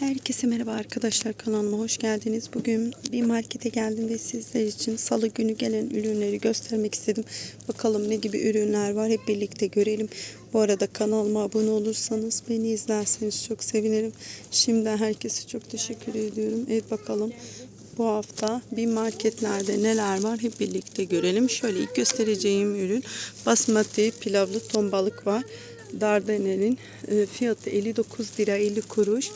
Herkese merhaba arkadaşlar kanalıma hoş geldiniz. Bugün bir markete geldim ve sizler için salı günü gelen ürünleri göstermek istedim. Bakalım ne gibi ürünler var hep birlikte görelim. Bu arada kanalıma abone olursanız beni izlerseniz çok sevinirim. Şimdiden herkese çok teşekkür ediyorum. Evet bakalım bu hafta bir marketlerde neler var hep birlikte görelim. Şöyle ilk göstereceğim ürün basmati pilavlı ton balık var. Dardanel'in e, fiyatı 59 lira 50 kuruş.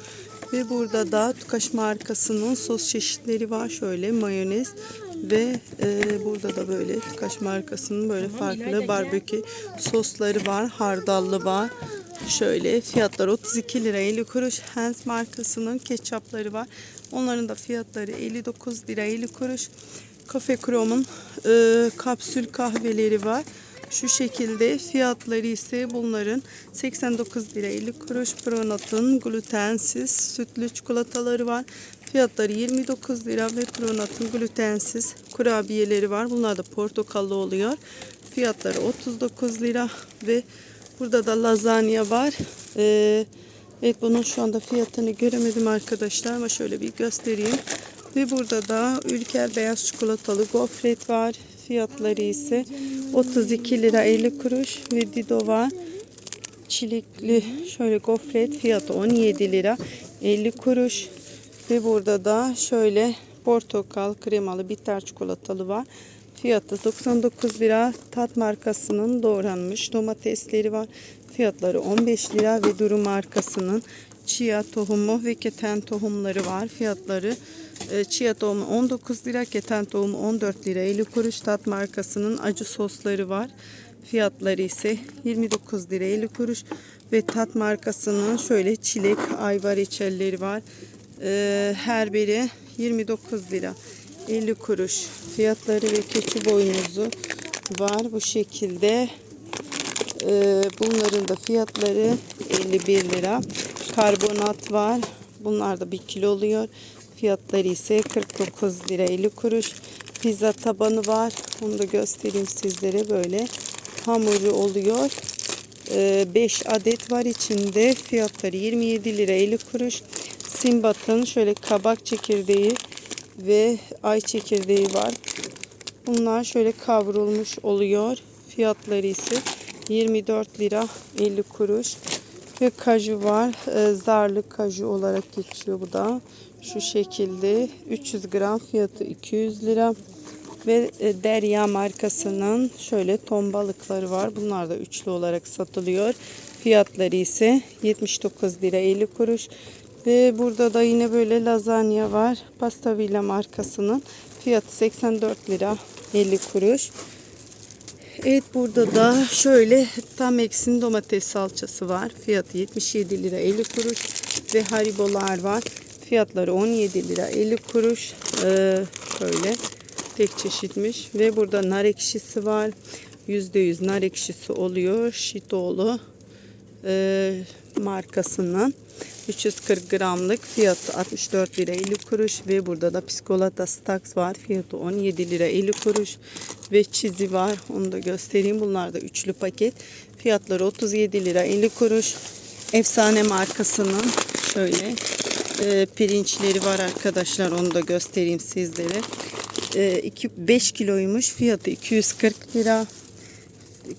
Ve burada da Tukaş markasının sos çeşitleri var. Şöyle mayonez ve e, burada da böyle Tukaş markasının böyle farklı barbekü sosları var. Hardallı var. Şöyle fiyatlar 32 lira 50 kuruş. Heinz markasının ketçapları var. Onların da fiyatları 59 lira 50 kuruş. Cafe Crom'un e, kapsül kahveleri var. Şu şekilde fiyatları ise bunların 89 lira 50 kuruş. Pronat'ın glutensiz sütlü çikolataları var. Fiyatları 29 lira ve Pronat'ın glutensiz kurabiyeleri var. Bunlar da portakallı oluyor. Fiyatları 39 lira ve burada da lazanya var. Ee, evet bunun şu anda fiyatını göremedim arkadaşlar ama şöyle bir göstereyim. Ve burada da Ülker beyaz çikolatalı gofret var. Fiyatları ise 32 lira 50 kuruş ve Dido var. Çilekli şöyle gofret fiyatı 17 lira 50 kuruş. Ve burada da şöyle portakal kremalı bitter çikolatalı var. Fiyatı 99 lira. Tat markasının doğranmış domatesleri var. Fiyatları 15 lira ve Duru markasının chia tohumu ve keten tohumları var. Fiyatları e, chia tohumu 19 lira, keten tohumu 14 lira 50 kuruş. Tat markasının acı sosları var. Fiyatları ise 29 lira 50 kuruş ve Tat markasının şöyle çilek ayva reçelleri var. E, her biri 29 lira 50 kuruş. Fiyatları ve keçi boynuzu var bu şekilde. Ee, bunların da fiyatları 51 lira. Karbonat var. Bunlar da 1 kilo oluyor. Fiyatları ise 49 lira 50 kuruş. Pizza tabanı var. Bunu da göstereyim sizlere böyle. Hamuru oluyor. 5 adet var içinde. Fiyatları 27 lira 50 kuruş. Simbat'ın şöyle kabak çekirdeği ve ay çekirdeği var. Bunlar şöyle kavrulmuş oluyor. Fiyatları ise 24 lira 50 kuruş. Ve kaju var. Ee, zarlı kaju olarak geçiyor bu da. Şu şekilde 300 gram fiyatı 200 lira. Ve e, Derya markasının şöyle ton balıkları var. Bunlar da üçlü olarak satılıyor. Fiyatları ise 79 lira 50 kuruş. Ve burada da yine böyle lazanya var. Pasta Villa markasının fiyatı 84 lira 50 kuruş. Evet burada da şöyle tam eksin domates salçası var. Fiyatı 77 lira 50 kuruş. Ve haribolar var. Fiyatları 17 lira 50 kuruş. Ee, böyle tek çeşitmiş. Ve burada nar ekşisi var. %100 nar ekşisi oluyor. Şitoğlu e, markasının 340 gramlık fiyatı 64 lira 50 kuruş ve burada da Piscolata Stax var fiyatı 17 lira 50 kuruş ve çizi var. Onu da göstereyim. Bunlar da üçlü paket. Fiyatları 37 lira 50 kuruş. Efsane markasının şöyle e, pirinçleri var arkadaşlar. Onu da göstereyim sizlere. E, 2, 5 kiloymuş. Fiyatı 240 lira.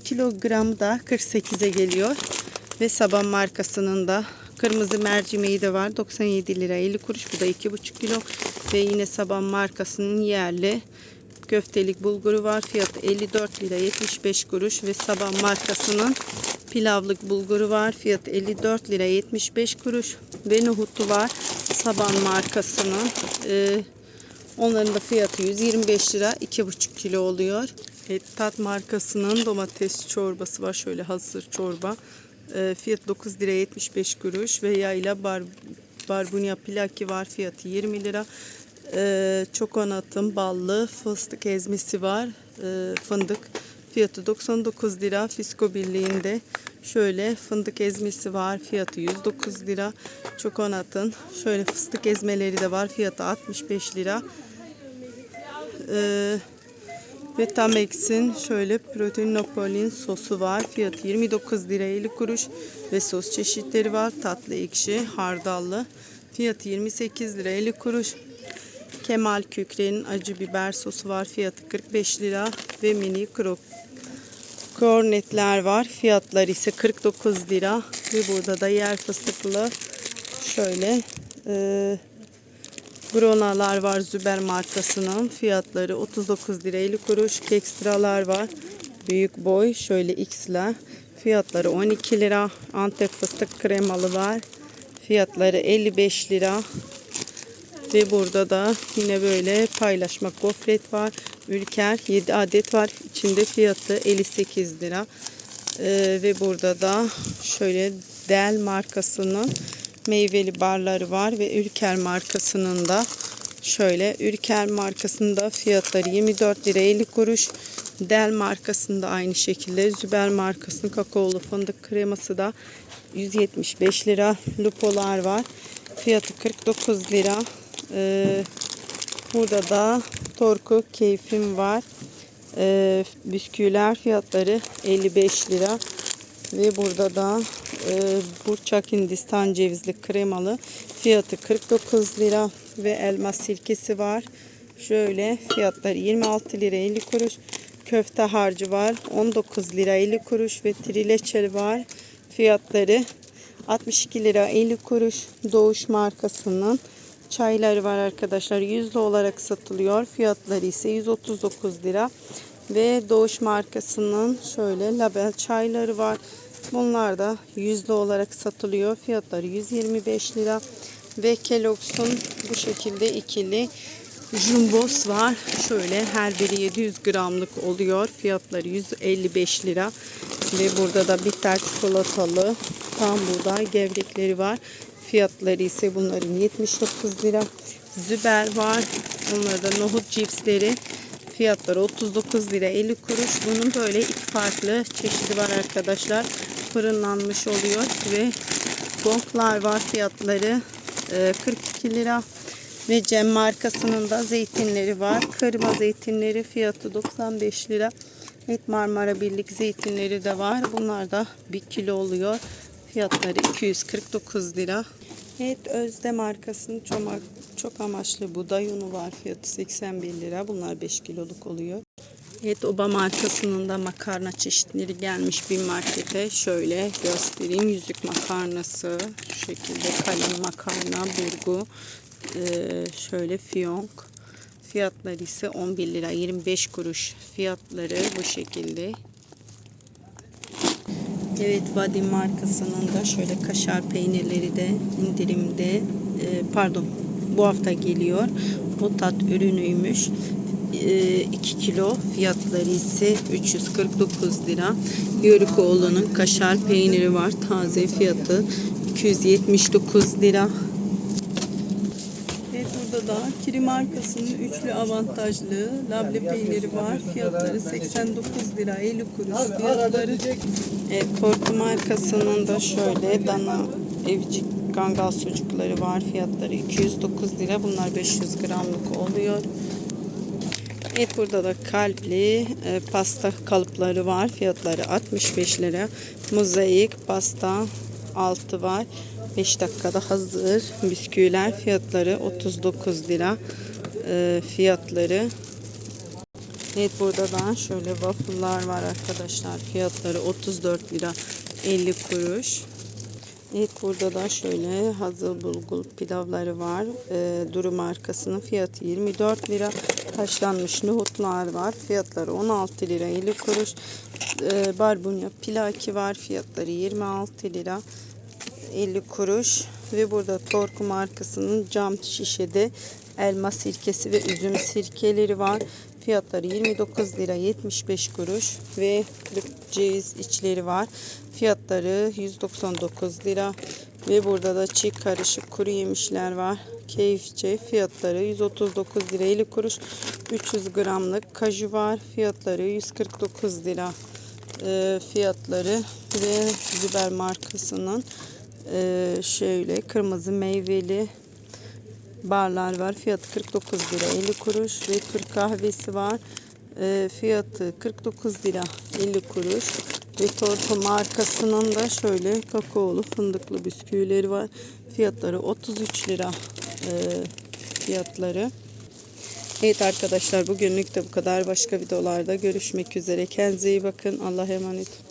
Kilogramı da 48'e geliyor. Ve Saban markasının da kırmızı mercimeği de var. 97 lira 50 kuruş. Bu da 2,5 kilo. Ve yine Saban markasının yerli köftelik bulguru var. Fiyatı 54 lira 75 kuruş. Ve Saban markasının pilavlık bulguru var. Fiyatı 54 lira 75 kuruş. Ve nohutu var. Saban markasının. Ee, onların da fiyatı 125 lira 2,5 kilo oluyor. Evet, Tat markasının domates çorbası var. Şöyle hazır çorba. E, fiyat 9 lira 75 kuruş ve yayla bar, barbunya plaki var. Fiyatı 20 lira. E, çokonatın ballı fıstık ezmesi var. E, fındık. Fiyatı 99 lira. Fisko Birliği'nde şöyle fındık ezmesi var. Fiyatı 109 lira. Çokonatın şöyle fıstık ezmeleri de var. Fiyatı 65 lira. Eee ve Tamex'in şöyle proteinopolin sosu var. Fiyatı 29 lira 50 kuruş. Ve sos çeşitleri var. Tatlı ekşi, hardallı. Fiyatı 28 lira 50 kuruş. Kemal Kükre'nin acı biber sosu var. Fiyatı 45 lira ve mini krok kornetler var. Fiyatları ise 49 lira. Ve burada da yer fıstıklı şöyle e, Gronalar var Züber markasının. Fiyatları 39 lira 50 kuruş. Kekstralar var. Büyük boy şöyle X'ler. Fiyatları 12 lira. Antep fıstık kremalı var. Fiyatları 55 lira. Ve burada da yine böyle paylaşma gofret var. Ülker 7 adet var. İçinde fiyatı 58 lira. Ee, ve burada da şöyle Del markasının meyveli barları var ve Ülker markasının da şöyle Ülker markasında fiyatları 24 lira 50 kuruş. Del markasında aynı şekilde Züber markasının kakaolu fındık kreması da 175 lira. Lupolar var. Fiyatı 49 lira. Ee, burada da Torku keyfim var. Ee, bisküviler fiyatları 55 lira. Ve burada da e, Burçak Hindistan cevizli kremalı fiyatı 49 lira ve elma sirkesi var. Şöyle fiyatları 26 lira 50 kuruş. Köfte harcı var 19 lira 50 kuruş ve trileçel var. Fiyatları 62 lira 50 kuruş. Doğuş markasının çayları var arkadaşlar. Yüzlü olarak satılıyor. Fiyatları ise 139 lira. Ve Doğuş markasının şöyle label çayları var. Bunlar da yüzlü olarak satılıyor. Fiyatları 125 lira. Ve Kellogg's'un bu şekilde ikili Jumbos var. Şöyle her biri 700 gramlık oluyor. Fiyatları 155 lira. Ve burada da bitter çikolatalı tam buğday gevrekleri var. Fiyatları ise bunların 79 lira. Züber var. Onlarda nohut cipsleri. Fiyatları 39 lira 50 kuruş. Bunun böyle iki farklı çeşidi var arkadaşlar. Fırınlanmış oluyor ve gonglar var. Fiyatları e, 42 lira. Ve Cem markasının da zeytinleri var. Kırma zeytinleri fiyatı 95 lira. Et Marmara Birlik zeytinleri de var. Bunlar da 1 kilo oluyor. Fiyatları 249 lira. Evet Özde markasının çomak, çok amaçlı buğday unu var. Fiyatı 81 lira. Bunlar 5 kiloluk oluyor. Evet Oba markasının da makarna çeşitleri gelmiş bir markete. Şöyle göstereyim. Yüzük makarnası. Şu şekilde kalem makarna, burgu. Ee, şöyle fiyonk. Fiyatları ise 11 lira 25 kuruş. Fiyatları bu şekilde. Evet Vadim markasının da şöyle kaşar peynirleri de indirimde e, pardon bu hafta geliyor. Bu tat ürünüymüş. 2 kilo fiyatları ise 349 lira. Yörükoğlu'nun kaşar peyniri var. Taze fiyatı 279 lira. Burada da Kiri markasının üçlü avantajlı labne peyniri var. Fiyatları 89 lira 50 kuruş. Fiyatları evet, Torku markasının da şöyle dana evcik gangal sucukları var. Fiyatları 209 lira. Bunlar 500 gramlık oluyor. Evet burada da kalpli e, pasta kalıpları var. Fiyatları 65 lira. Mozaik pasta altı var. 5 dakikada hazır. Bisküviler fiyatları 39 lira. E, fiyatları Evet burada da şöyle waffle'lar var arkadaşlar. Fiyatları 34 lira 50 kuruş. Evet burada da şöyle hazır bulgur pilavları var. Ee, Duru markasının fiyatı 24 lira. Haşlanmış nohutlar var. Fiyatları 16 lira 50 kuruş. Ee, barbunya pilaki var. Fiyatları 26 lira 50 kuruş. Ve burada Torku markasının cam şişede elma sirkesi ve üzüm sirkeleri var. Fiyatları 29 lira 75 kuruş ve kırık ceviz içleri var. Fiyatları 199 lira ve burada da çiğ karışık kuru yemişler var. Keyifçe fiyatları 139 lira 50 kuruş. 300 gramlık kaju var. Fiyatları 149 lira. E, fiyatları ve Züber markasının e, şöyle kırmızı meyveli barlar var. Fiyatı 49 lira 50 kuruş ve Türk kahvesi var. E, fiyatı 49 lira 50 kuruş. Ve Torto markasının da şöyle kakaolu fındıklı bisküvileri var. Fiyatları 33 lira e, fiyatları. Evet arkadaşlar bugünlük de bu kadar. Başka videolarda görüşmek üzere. Kendinize iyi bakın. Allah'a emanet.